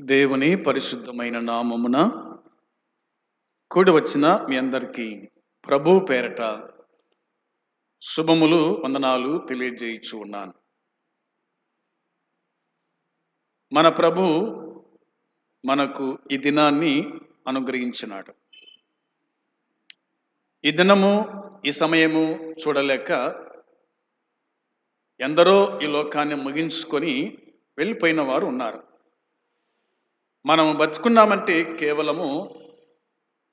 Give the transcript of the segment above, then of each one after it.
దేవుని పరిశుద్ధమైన నామమున కూడి వచ్చిన మీ అందరికీ ప్రభు పేరట శుభములు వందనాలు తెలియజేయచ్చు ఉన్నాను. మన ప్రభు మనకు ఈ దినాన్ని అనుగ్రహించినాడు. ఈ దినము ఈ సమయము చూడలేక ఎందరో ఈ లోకాన్ని ముగించుకొని వెళ్ళిపోయిన వారు ఉన్నారు. మనము బతుకున్నామంటే కేవలము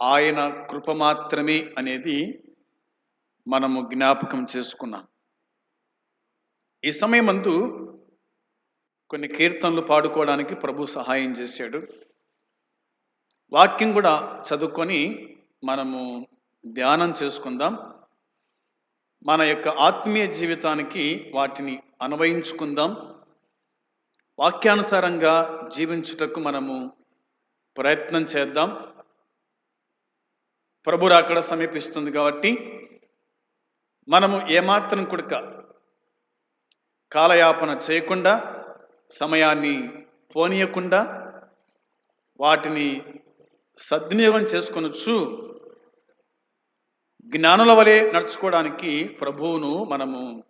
ఆయన కృప మాత్రమే అనేది మనము జ్ఞాపకం చేసుకున్నాం. ఈ సమయమందు కొన్ని కీర్తనలు పాడుకోవడానికి ప్రభు సహాయం చేశాడు. వాక్యం కూడా చదువుకొని మనము ధ్యానం చేసుకుందాం. మన యొక్క ఆత్మీయ జీవితానికి వాటిని అన్వయించుకుందాం. వాక్యానుసారంగా జీవించుటకు మనము ప్రయత్నం చేద్దాం. ప్రభు అక్కడ సమీపిస్తుంది కాబట్టి మనము ఏమాత్రం కుడక కాలయాపన చేయకుండా సమయాన్ని పోనీయకుండా వాటిని సద్వినియోగం చేసుకొనొచ్చు జ్ఞానుల వలె నడుచుకోవడానికి ప్రభువును మనము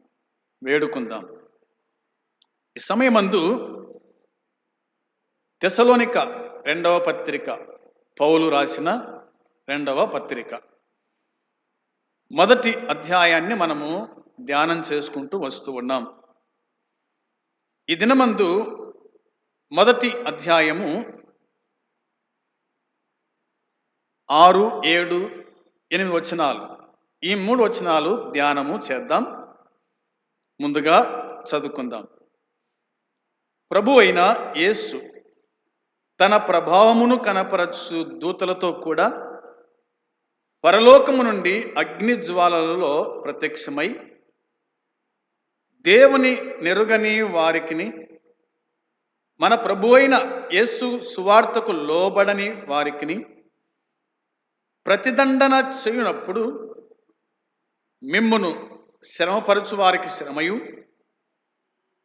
వేడుకుందాం. ఈ సమయమందు తెసలోనిక రెండవ పత్రిక పౌలు రాసిన రెండవ పత్రిక. మొదటి అధ్యాయాన్ని మనము ధ్యానం చేసుకుంటూ వస్తూ ఉన్నాం. ఈ దినమందు మొదటి అధ్యాయము ఆరు ఏడు ఎనిమిది వచనాలు. ఈ మూడు వచనాలు ధ్యానము చేద్దాం. ముందుగా చదువుకుందాం. ప్రభు అయిన యేసు తన ప్రభావమును కనపరచు దూతలతో కూడా పరలోకము నుండి అగ్ని జ్వాలలలో ప్రత్యక్షమై దేవుని నెరుగని వారికిని మన ప్రభు అయిన యేసు సువార్తకు లోబడని వారికిని ప్రతిదండన చేయునప్పుడు మిమ్మును శ్రమపరచు వారికి శ్రమయు.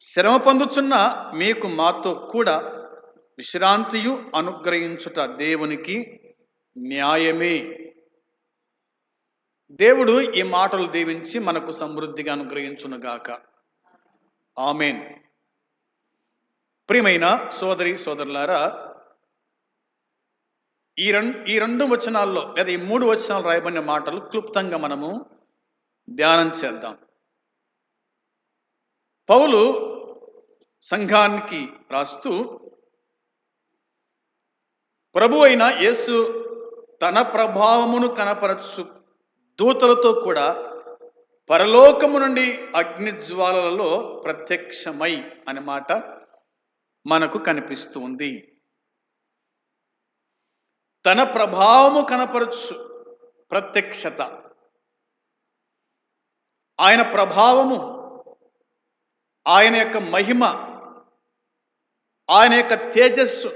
శ్రమ పొందుచున్న మీకు మాతో కూడా విశ్రాంతియు అనుగ్రహించుట దేవునికి న్యాయమే. దేవుడు ఈ మాటలు దీవించి మనకు సమృద్ధిగా అనుగ్రహించునుగాక. ఆమెన్. ప్రియమైన సోదరి సోదరులారా ఈ రెండు ఈ రెండు వచనాల్లో లేదా ఈ మూడు వచనాలు రాయబడిన మాటలు క్లుప్తంగా మనము ధ్యానం చేద్దాం. పౌలు సంఘానికి రాస్తూ ప్రభు అయిన యేసు తన ప్రభావమును కనపరచు దూతలతో కూడా పరలోకము నుండి అగ్ని జ్వాలలలో ప్రత్యక్షమై అనే మాట మనకు కనిపిస్తుంది. తన ప్రభావము కనపరచు ప్రత్యక్షత. ఆయన ప్రభావము ఆయన యొక్క మహిమ ఆయన యొక్క తేజస్సు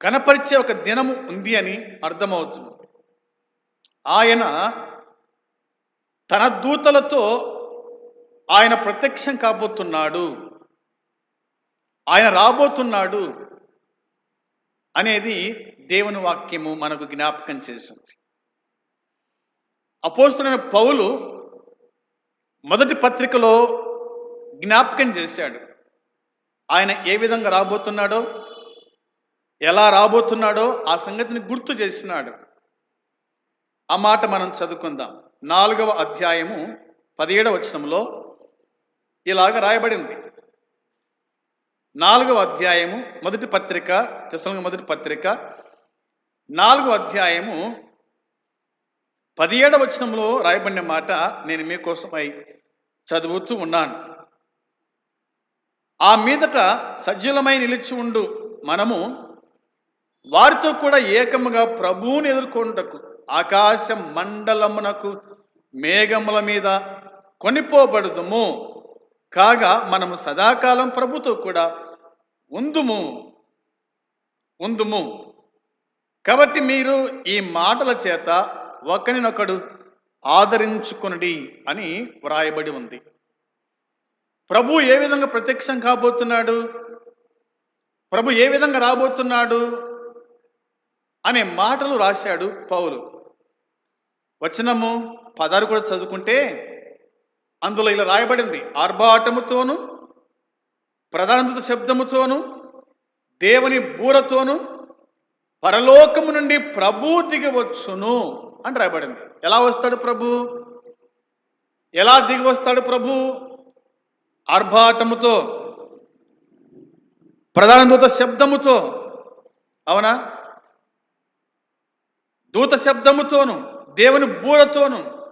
కనపరిచే ఒక దినము ఉంది అని అర్థమవుతుంది. ఆయన తన దూతలతో ఆయన ప్రత్యక్షం కాబోతున్నాడు ఆయన రాబోతున్నాడు అనేది దేవుని వాక్యము మనకు జ్ఞాపకం చేసింది. అపోస్తులైన పౌలు మొదటి పత్రికలో జ్ఞాపకం చేశాడు. ఆయన ఏ విధంగా రాబోతున్నాడో ఎలా రాబోతున్నాడో ఆ సంగతిని గుర్తు చేసినాడు. ఆ మాట మనం చదువుకుందాం. నాలుగవ అధ్యాయము పదిహేడవ వచనంలో ఇలాగ రాయబడింది. నాలుగవ అధ్యాయము మొదటి పత్రిక తెసలంగ మొదటి పత్రిక నాలుగవ అధ్యాయము పదిహేడవ వచనంలో రాయబడిన మాట నేను మీకోసమై చదువుతూ ఉన్నాను. ఆ మీదట సజ్జలమై నిలిచి ఉండు. మనము వారితో కూడా ఏకముగా ప్రభువుని ఎదుర్కొంటకు ఆకాశ మండలమునకు మేఘముల మీద కొనిపోబడదుము. కాగా మనము సదాకాలం ప్రభుతో కూడా ఉందుము. ఉందుము. కాబట్టి మీరు ఈ మాటల చేత ఒకరినొకడు ఆదరించుకునడి అని వ్రాయబడి ఉంది. ప్రభు ఏ విధంగా ప్రత్యక్షం కాబోతున్నాడు? ప్రభు ఏ విధంగా రాబోతున్నాడు? అనే మాటలు రాశాడు పౌలు. వచనము పదారు కూడా చదువుకుంటే అందులో ఇలా రాయబడింది. ఆర్భాటముతోను ప్రధానత శబ్దముతోను దేవుని బూరతోను పరలోకము నుండి ప్రభు దిగవచ్చును అని రాయబడింది. ఎలా వస్తాడు ప్రభు? ఎలా దిగి వస్తాడు ప్రభు? ఆర్భాటముతో ప్రధాన దూత శబ్దముతో అవునా? దూత శబ్దముతోను దేవుని బూరతోను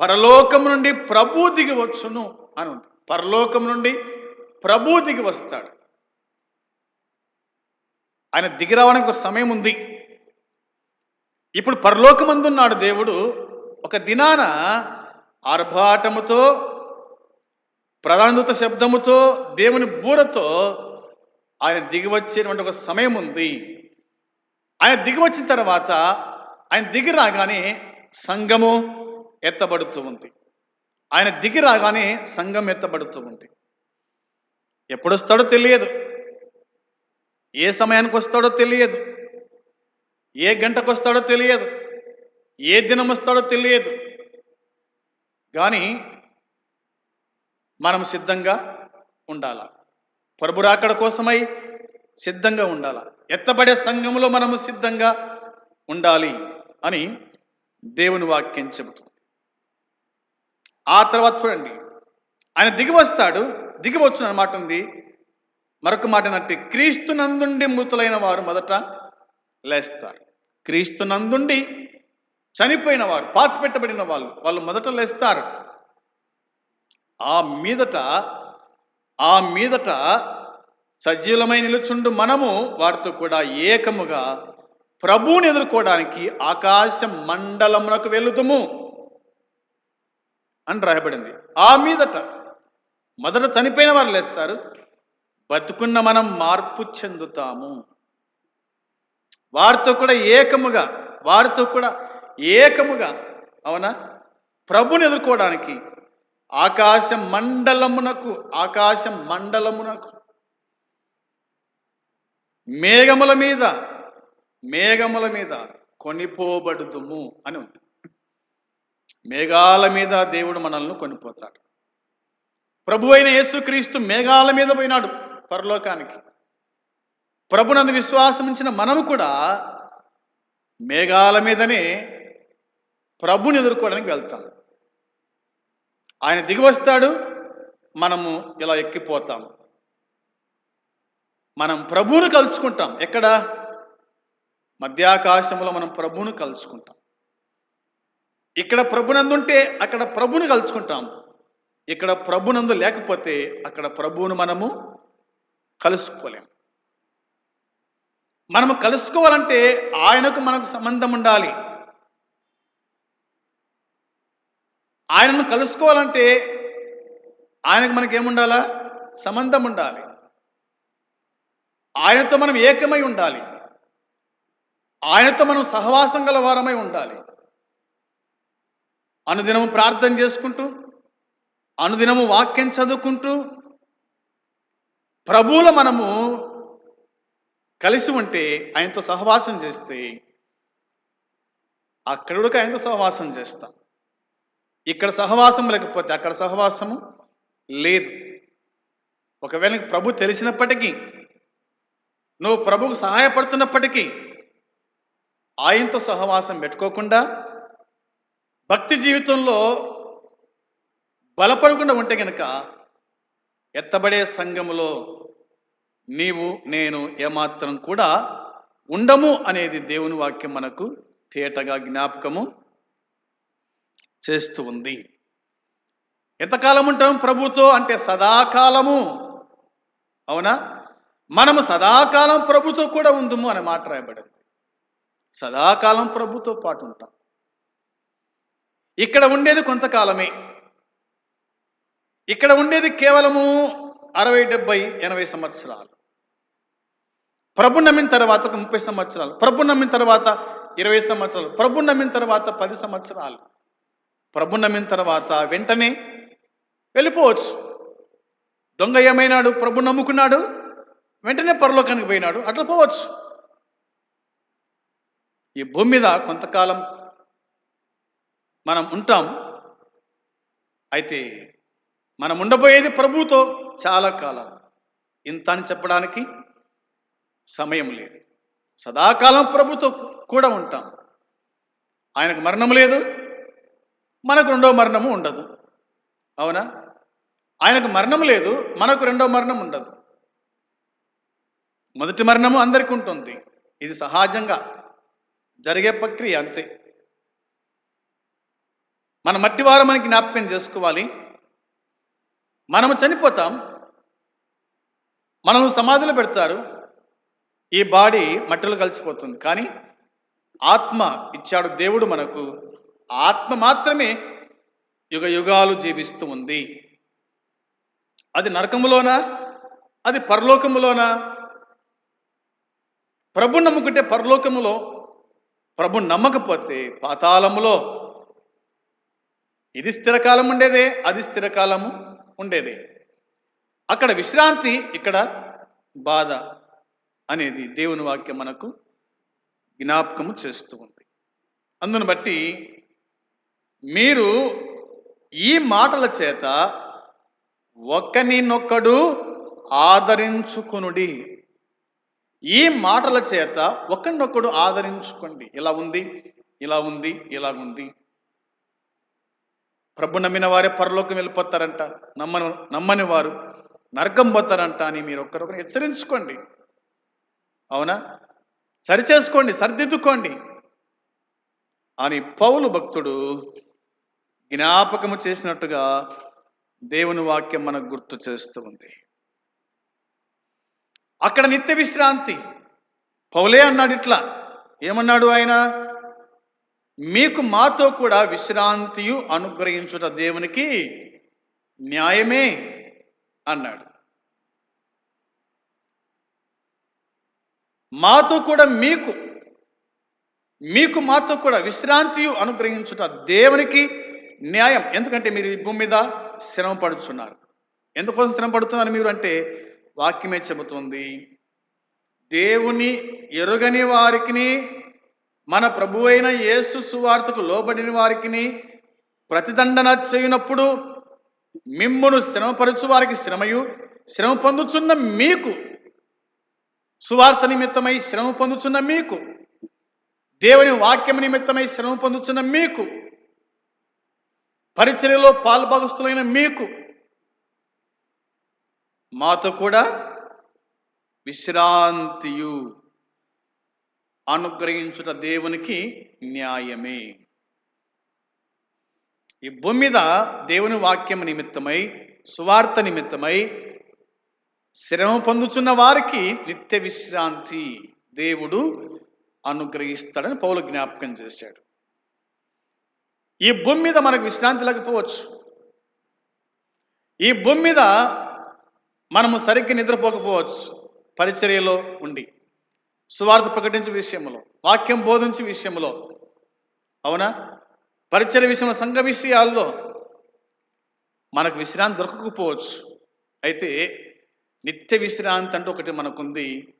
పరలోకం నుండి ప్రభు దిగి వచ్చును అని ఉంది. పరలోకం నుండి ప్రభు దిగి వస్తాడు. ఆయన దిగి రావడానికి ఒక సమయం ఉంది. ఇప్పుడు పరలోకమందున్నాడు దేవుడు. ఒక దినాన ఆర్భాటముతో ప్రధానదూత శబ్దముతో దేవుని బూరతో ఆయన దిగివచ్చేటువంటి ఒక సమయం ఉంది ఆయన దిగి వచ్చిన తర్వాత ఆయన దిగి రాగానే సంఘము ఎత్తబడుతూ ఉంది. ఆయన దిగి రాగానే సంఘం ఎత్తబడుతూ ఉంది. ఎప్పుడొస్తాడో తెలియదు. ఏ సమయానికి వస్తాడో తెలియదు. ఏ గంటకు వస్తాడో తెలియదు. ఏ దినం వస్తాడో తెలియదు. కానీ మనం సిద్ధంగా ఉండాలా. పరుబురాకడ కోసమై సిద్ధంగా ఉండాలా. ఎత్తబడే సంఘంలో మనము సిద్ధంగా ఉండాలి అని దేవుని వాక్యం చెబుతుంది. ఆ తర్వాత చూడండి. ఆయన దిగి వస్తాడు. దిగి వచ్చు మాట ఉంది. మరొక మాట ఏంటంటే క్రీస్తు నందుండి మృతులైన వారు మొదట లేస్తారు. క్రీస్తు నందుండి చనిపోయిన వారు పాతి పెట్టబడిన వాళ్ళు వాళ్ళు మొదట లేస్తారు. ఆ మీదట ఆ మీదట సజీవమై నిలుచుండు మనము వారితో కూడా ఏకముగా ప్రభువుని ఎదుర్కోవడానికి ఆకాశ మండలమునకు వెళుతుము అని రాయబడింది. ఆ మీదట మొదట చనిపోయిన వారు లేస్తారు. బతుకున్న మనం మార్పు చెందుతాము. వారితో కూడా ఏకముగా వారితో కూడా ఏకముగా అవునా? ప్రభుని ఎదుర్కోవడానికి ఆకాశ మండలమునకు ఆకాశ మండలమునకు మేఘముల మీద మేఘముల మీద కొనిపోబడుదుము అని ఉంది. మేఘాల మీద దేవుడు మనల్ని కొనిపోతాడు. ప్రభు అయిన యేసుక్రీస్తు మేఘాల మీద పోయినాడు పరలోకానికి. ప్రభునందు విశ్వాసం ఇచ్చిన మనము కూడా మేఘాల మీదనే ప్రభుని ఎదుర్కోవడానికి వెళ్తాం. ఆయన దిగి వస్తాడు మనము ఇలా ఎక్కిపోతాం. మనం ప్రభువును కలుసుకుంటాం ఎక్కడ? మధ్యాకాశంలో మనం ప్రభువును కలుసుకుంటాం ఇక్కడ ప్రభునందుంటే అక్కడ ప్రభుని కలుసుకుంటాం ఇక్కడ ప్రభునందు లేకపోతే అక్కడ ప్రభువును మనము కలుసుకోలేం. మనము కలుసుకోవాలంటే ఆయనకు మనకు సంబంధం ఉండాలి. ఆయనను కలుసుకోవాలంటే ఆయనకు మనకి ఏముండాలా? సంబంధం ఉండాలి. ఆయనతో మనం ఏకమై ఉండాలి. ఆయనతో మనం సహవాసం గల వారమై ఉండాలి. అనుదినము ప్రార్థన చేసుకుంటూ అనుదినము వాక్యం చదువుకుంటూ ప్రభువుల మనము కలిసి ఉంటే ఆయనతో సహవాసం చేస్తే అక్కడికి ఆయనతో సహవాసం చేస్తాం. ఇక్కడ సహవాసం లేకపోతే అక్కడ సహవాసము లేదు. ఒకవేళ ప్రభు తెలిసినప్పటికీ నువ్వు ప్రభుకు సహాయపడుతున్నప్పటికీ ఆయనతో సహవాసం పెట్టుకోకుండా భక్తి జీవితంలో బలపడకుండా ఉంటే కనుక ఎత్తబడే సంఘములో నీవు నేను ఏమాత్రం కూడా ఉండము అనేది దేవుని వాక్యం మనకు తేటగా జ్ఞాపకము చేస్తూ ఉంది. ఎంతకాలం ఉంటాం ప్రభుతో అంటే సదాకాలము. అవునా? మనము సదాకాలం ప్రభుతో కూడా ఉందము అని మాట రాయబడింది. సదాకాలం ప్రభుతో పాటు ఉంటాం. ఇక్కడ ఉండేది కొంతకాలమే. ఇక్కడ ఉండేది కేవలము అరవై డెబ్బై ఎనభై సంవత్సరాలు. ప్రభు నమ్మిన తర్వాత ఒక ముప్పై సంవత్సరాలు. ప్రభు నమ్మిన తర్వాత ఇరవై సంవత్సరాలు. ప్రభు నమ్మిన తర్వాత పది సంవత్సరాలు. ప్రభు నమ్మిన తర్వాత వెంటనే వెళ్ళిపోవచ్చు. దొంగ ఏమైనాడు? ప్రభు నమ్ముకున్నాడు. వెంటనే పరలోకానికి పోయినాడు. అట్లా పోవచ్చు. ఈ భూమి మీద కొంతకాలం మనం ఉంటాం. అయితే మనం ఉండబోయేది ప్రభుతో చాలా కాలం ఇంత అని చెప్పడానికి సమయం లేదు. సదాకాలం ప్రభుతో కూడా ఉంటాం. ఆయనకు మరణం లేదు. మనకు రెండో మరణము ఉండదు. అవునా? ఆయనకు మరణం లేదు. మనకు రెండో మరణం ఉండదు. మొదటి మరణము అందరికీ ఉంటుంది. ఇది సహజంగా జరిగే ప్రక్రియ అంతే. మన మట్టి వారు మనకి జ్ఞాపకం చేసుకోవాలి. మనము చనిపోతాం. మనము సమాధులు పెడతారు. ఈ బాడీ మట్టిలో కలిసిపోతుంది. కానీ ఆత్మ ఇచ్చాడు దేవుడు మనకు. ఆత్మ మాత్రమే యుగ యుగాలు జీవిస్తూ ఉంది. అది నరకములోనా? అది పరలోకములోనా? ప్రభు నమ్ముకుంటే పరలోకములో ప్రభు నమ్మకపోతే పాతాళములో. ఇది స్థిరకాలం ఉండేదే అది స్థిరకాలము. ఉండేది. అక్కడ విశ్రాంతి ఇక్కడ బాధ అనేది దేవుని వాక్యం మనకు జ్ఞాపకము చేస్తూ ఉంది. అందును బట్టి మీరు ఈ మాటల చేత ఒకనినొక్కడు ఆదరించుకునుడి. ఈ మాటల చేత ఒకరినొక్కడు ఆదరించుకోండి. ఇలా ఉంది? ఇలా ఉంది ఇలా ఉంది. ప్రభు నమ్మిన వారే పరలోకం వెళ్ళిపోతారంట. నమ్మని నమ్మని వారు నరకం పోతారంట అని మీరు ఒక్కరొకరు హెచ్చరించుకోండి. అవునా? సరిచేసుకోండి సరిదిద్దుకోండి. అని పౌలు భక్తుడు జ్ఞాపకము చేసినట్టుగా దేవుని వాక్యం మనకు గుర్తు చేస్తూ ఉంది. అక్కడ నిత్య విశ్రాంతి. పౌలే అన్నాడు ఇట్లా. ఏమన్నాడు ఆయన? మీకు మాతో కూడా విశ్రాంతియు అనుగ్రహించుట దేవునికి న్యాయమే అన్నాడు. మాతో కూడా మీకు మీకు మాతో కూడా విశ్రాంతియు అనుగ్రహించుట దేవునికి న్యాయం. ఎందుకంటే మీరు ఈ భూమి మీద శ్రమ పడుచున్నారు. ఎందుకోసం శ్రమ పడుతున్నారు మీరు అంటే వాక్యమే చెబుతుంది దేవుని ఎరుగని వారికి మన ప్రభు అయిన యేసు సువార్తకు లోబడిన వారికి ప్రతిదండన చేయనప్పుడు మిమ్మును శ్రమపరచు వారికి శ్రమయు శ్రమ పొందుచున్న మీకు సువార్త నిమిత్తమై శ్రమ పొందుచున్న మీకు దేవుని వాక్యం నిమిత్తమై శ్రమ పొందుచున్న మీకు పరిచర్యలో పాల్భాగస్తులైన మీకు మాతో కూడా విశ్రాంతియు. అనుగ్రహించుట దేవునికి న్యాయమే. ఈ భూమి మీద దేవుని వాక్యం నిమిత్తమై సువార్త నిమిత్తమై శ్రమ పొందుచున్న వారికి నిత్య విశ్రాంతి దేవుడు అనుగ్రహిస్తాడని పౌలు జ్ఞాపకం చేశాడు. ఈ భూమి మీద మనకు విశ్రాంతి లేకపోవచ్చు. ఈ భూమి మీద మనము సరిగ్గా నిద్రపోకపోవచ్చు. పరిచర్యలో ఉండి. సువార్త ప్రకటించే విషయంలో వాక్యం బోధించే విషయంలో అవునా? పరిచయ విషయంలో సంఘ విషయాల్లో మనకు విశ్రాంతి దొరకకపోవచ్చు. అయితే నిత్య విశ్రాంతి అంటే ఒకటి మనకుంది.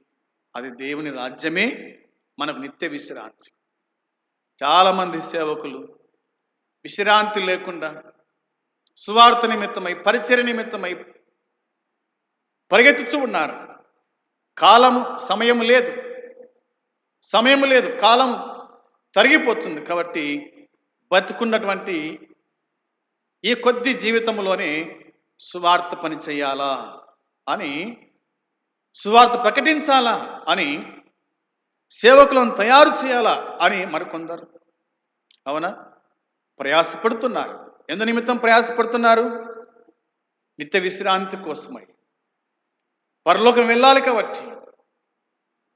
అది దేవుని రాజ్యమే మనకు నిత్య విశ్రాంతి. చాలామంది సేవకులు విశ్రాంతి లేకుండా సువార్త నిమిత్తమై పరిచయ నిమిత్తమై పరిగెత్తుచు ఉన్నారు. కాలము సమయం లేదు. సమయం లేదు కాలం తరిగిపోతుంది కాబట్టి బతుకున్నటువంటి ఈ కొద్ది జీవితంలోనే సువార్త పని చేయాలా అని సువార్త ప్రకటించాలా అని సేవకులను తయారు చేయాలా అని మరికొందరు. అవునా? ప్రయాసపడుతున్నారు. ఎందు నిమిత్తం ప్రయాసపడుతున్నారు? నిత్య విశ్రాంతి కోసమై. పరలోకం వెళ్ళాలి కాబట్టి.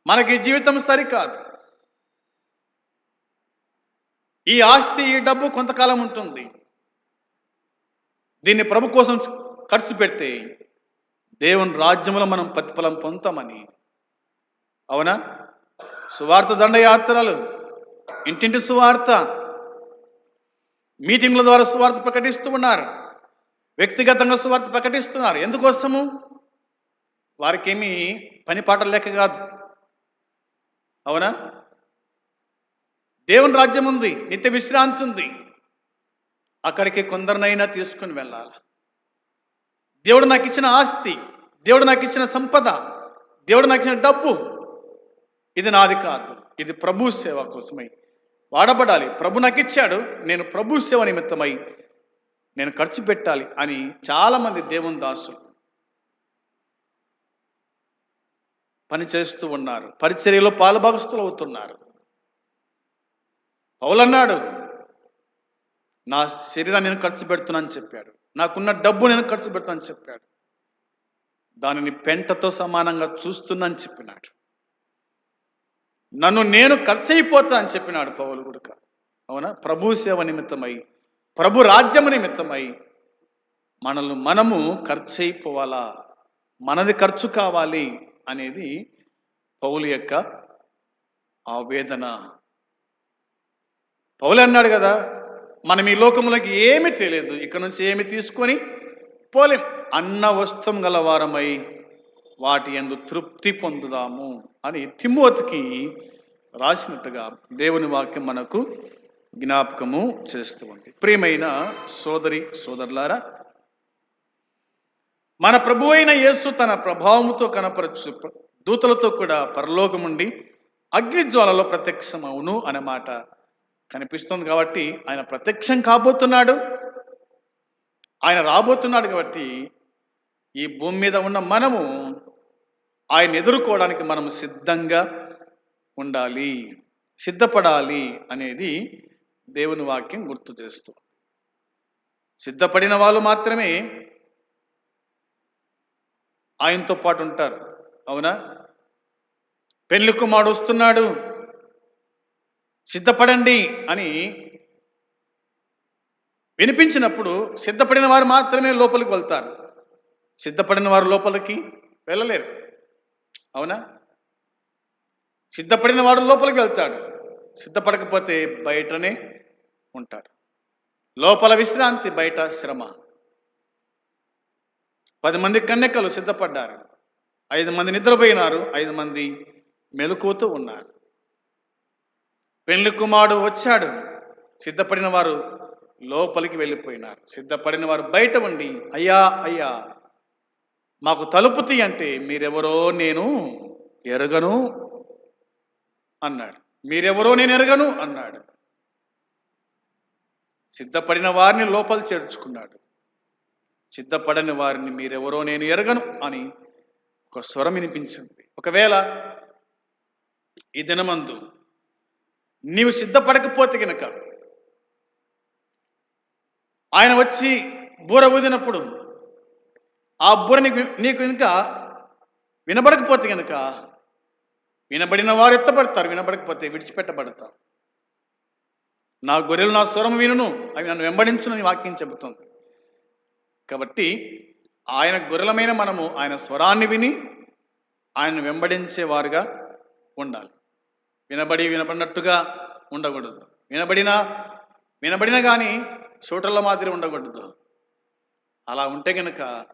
మనకి జీవితం సరికాదు. ఈ ఆస్తి ఈ డబ్బు కొంతకాలం ఉంటుంది. దీన్ని ప్రభు కోసం ఖర్చు పెడితే దేవుని రాజ్యంలో మనం ప్రతిఫలం పొందుతామని. అవునా? సువార్త దండయాత్రలు ఇంటింటి సువార్త మీటింగ్ల ద్వారా సువార్త ప్రకటిస్తూ ఉన్నారు. వ్యక్తిగతంగా సువార్త ప్రకటిస్తున్నారు. ఎందుకోసము? వారికేమీ పని పాటలు లేక కాదు. అవునా? దేవుని రాజ్యం ఉంది నిత్య విశ్రాంతి ఉంది. అక్కడికి కొందరినైనా తీసుకుని వెళ్ళాలి? దేవుడు నాకు ఇచ్చిన ఆస్తి దేవుడు నాకు ఇచ్చిన సంపద దేవుడు నాకు ఇచ్చిన డబ్బు ఇది నాది కాదు. ఇది ప్రభు సేవ కోసమై. వాడబడాలి. ప్రభు నాకు ఇచ్చాడు నేను ప్రభు సేవ నిమిత్తమై నేను ఖర్చు పెట్టాలి అని చాలామంది దేవుని దాసులు పని చేస్తూ ఉన్నారు. పరిచర్యలో పాలుభాగస్తులు అవుతున్నారు పౌలన్నాడు నా శరీరాన్ని నేను ఖర్చు పెడుతున్నానని చెప్పాడు. నాకున్న డబ్బు నేను ఖర్చు పెడతానని చెప్పాడు. దానిని పెంటతో సమానంగా చూస్తున్నానని చెప్పినాడు. నన్ను నేను ఖర్చు అయిపోతా అని చెప్పినాడు పౌలు గుడుక అవునా? ప్రభు సేవ నిమిత్తమై ప్రభు రాజ్యము నిమిత్తమై మనల్ని మనము ఖర్చు అయిపోవాలా మనది ఖర్చు కావాలి. అనేది పౌలు యొక్క ఆవేదన. పౌలు అన్నాడు కదా మనం ఈ లోకములకి ఏమీ తెలియదు ఇక్కడ నుంచి ఏమి తీసుకొని పోలేం. అన్న వస్త్రం గలవారమై వాటి ఎందు తృప్తి పొందుదాము అని తిమ్మోతికి రాసినట్టుగా దేవుని వాక్యం మనకు జ్ఞాపకము చేస్తూ ఉంది ప్రియమైన సోదరి సోదరులారా మన ప్రభు అయిన యేసు తన ప్రభావముతో కనపరచు దూతలతో కూడా పరలోకముండి అగ్నిజ్వాలలో ప్రత్యక్షమవును అనే మాట కనిపిస్తుంది కాబట్టి ఆయన ప్రత్యక్షం కాబోతున్నాడు. ఆయన రాబోతున్నాడు కాబట్టి ఈ భూమి మీద ఉన్న మనము ఆయన ఎదుర్కోవడానికి మనము సిద్ధంగా ఉండాలి సిద్ధపడాలి అనేది దేవుని వాక్యం గుర్తు చేస్తూ. సిద్ధపడిన వాళ్ళు మాత్రమే ఆయనతో పాటు ఉంటారు. అవునా? పెళ్ళి కుమారుడు వస్తున్నాడు. సిద్ధపడండి అని వినిపించినప్పుడు సిద్ధపడిన వారు మాత్రమే లోపలికి వెళ్తారు. సిద్ధపడిన వారు లోపలికి వెళ్ళలేరు. అవునా? సిద్ధపడిన వాడు లోపలికి వెళ్తాడు. సిద్ధపడకపోతే బయటనే ఉంటాడు. లోపల విశ్రాంతి బయట శ్రమ. పది మంది కన్నెక్కలు సిద్ధపడ్డారు. ఐదు మంది నిద్రపోయినారు ఐదు మంది మెలుకుతూ ఉన్నారు. పెళ్ళి కుమారుడు వచ్చాడు. సిద్ధపడిన వారు లోపలికి వెళ్ళిపోయినారు. సిద్ధపడిన వారు బయట ఉండి అయ్యా అయ్యా మాకు తలుపు తీ అంటే మీరెవరో నేను ఎరగను అన్నాడు. మీరెవరో నేను ఎరగను అన్నాడు. సిద్ధపడిన వారిని లోపల చేర్చుకున్నాడు. సిద్ధపడని వారిని మీరెవరో నేను ఎరగను అని ఒక స్వరం వినిపించింది. ఒకవేళ ఈ దినమందు నీవు సిద్ధపడకపోతే గనక ఆయన వచ్చి బూర ఊదినప్పుడు ఆ బూర నీకు నీకు ఇంకా వినబడకపోతే గనక వినబడిన వారు ఎత్తబడతారు వినబడకపోతే విడిచిపెట్టబడతారు. నా గొర్రెలు నా స్వరం వినును అవి నన్ను వెంబడించునని వాక్యం చెబుతుంది. కాబట్టి ఆయన గొర్రెలమైన మనము ఆయన స్వరాన్ని విని ఆయన వెంబడించేవారుగా ఉండాలి. వినబడి వినబడినట్టుగా ఉండకూడదు. వినబడిన వినబడిన కానీ చోటల మాదిరి ఉండకూడదు. అలా ఉంటే గనుక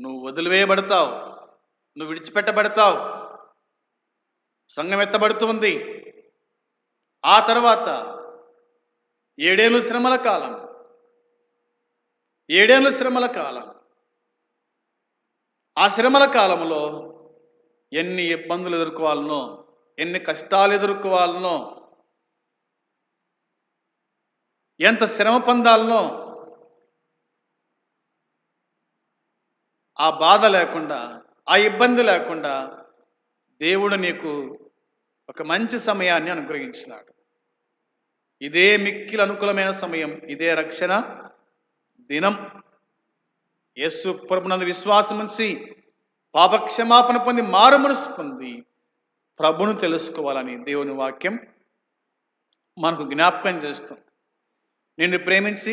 నువ్వు వదిలివేయబడతావు నువ్వు విడిచిపెట్టబడతావు సంఘం ఎత్తబడుతుంది ఆ తర్వాత ఏడేళ్ళు శ్రమల కాలం ఏడేళ్ళు శ్రమల కాలం. ఆ శ్రమల కాలంలో ఎన్ని ఇబ్బందులు ఎదుర్కోవాలనో ఎన్ని కష్టాలు ఎదుర్కోవాలనో ఎంత శ్రమ పొందాలనో ఆ బాధ లేకుండా ఆ ఇబ్బంది లేకుండా దేవుడు నీకు ఒక మంచి సమయాన్ని అనుగ్రహించినాడు. ఇదే మిక్కిలు అనుకూలమైన సమయం ఇదే రక్షణ. దినం. యేసు ప్రభునందు విశ్వాసం ఉంచి పాపక్షమాపణ పొంది మారు మనసు పొంది ప్రభును తెలుసుకోవాలని దేవుని వాక్యం మనకు జ్ఞాపకం చేస్తుంది. నిన్ను ప్రేమించి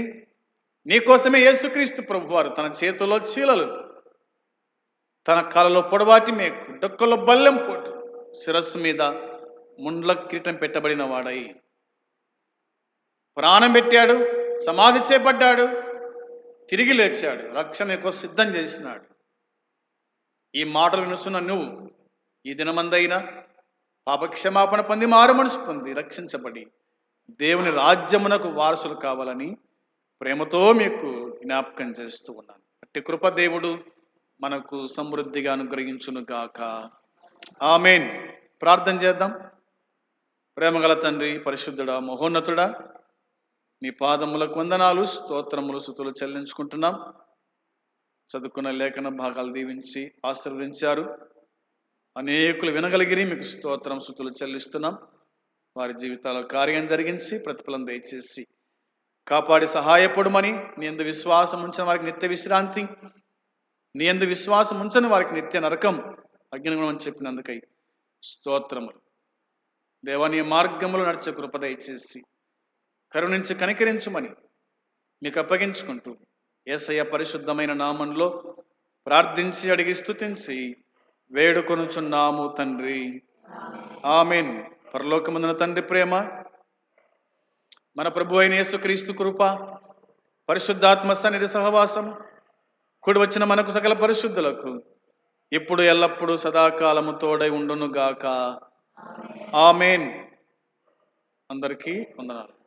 నీకోసమే యేసుక్రీస్తు ప్రభువారు తన చేతిలో చీలలు తన కలలో పొడవాటి మేకు డొక్కలో బల్లెం పోటు శిరస్సు మీద ముండ్ల కిరీటం పెట్టబడిన వాడై ప్రాణం పెట్టాడు సమాధి చేపడ్డాడు తిరిగి లేచాడు. రక్షణ కోసం సిద్ధం చేసినాడు. ఈ మాటలు వినుస్తున్న నువ్వు ఈ దినమందైనా పాపక్షమాపణ పొంది మారు మనసు పొంది రక్షించబడి దేవుని రాజ్యమునకు వారసులు కావాలని ప్రేమతో మీకు జ్ఞాపకం చేస్తూ ఉన్నాను. అట్టి కృప దేవుడు మనకు సమృద్ధిగా అనుగ్రహించును గాక. ఆమెన్. ప్రార్థన చేద్దాం. ప్రేమగల తండ్రి పరిశుద్ధుడా మహోన్నతుడా నీ పాదములకు వందనాలు స్తోత్రములు సుతులు చెల్లించుకుంటున్నాం. చదువుకున్న లేఖన భాగాలు దీవించి ఆశీర్వదించారు. అనేకులు వినగలిగిరి మీకు స్తోత్రం సుతులు చెల్లిస్తున్నాం. వారి జీవితాల్లో కార్యం జరిగించి ప్రతిఫలం దయచేసి కాపాడి సహాయపడమని నీ ఎందు విశ్వాసం ఉంచిన వారికి నిత్య విశ్రాంతి నీ ఎందు విశ్వాసం ఉంచని వారికి నిత్య నరకం అగ్నిగుణం అని చెప్పినందుకై స్తోత్రములు. దేవాని మార్గములు నడిచే కృప దయచేసి కరుణించి కనికరించుమని మీకు అప్పగించుకుంటూ ఏసయ్య పరిశుద్ధమైన నామంలో ప్రార్థించి అడిగి స్థుతించి వేడుకొనుచున్నాము తండ్రి. ఆమెన్. పరలోకమందున తండ్రి ప్రేమ మన ప్రభు అయిన యేసుక్రీస్తు కృప పరిశుద్ధాత్మ సన్నిధి సహవాసం కూడి వచ్చిన మనకు సకల పరిశుద్ధులకు ఇప్పుడు ఎల్లప్పుడూ సదాకాలము తోడై ఉండును గాక ఆమెన్. అందరికీ వందనాలు.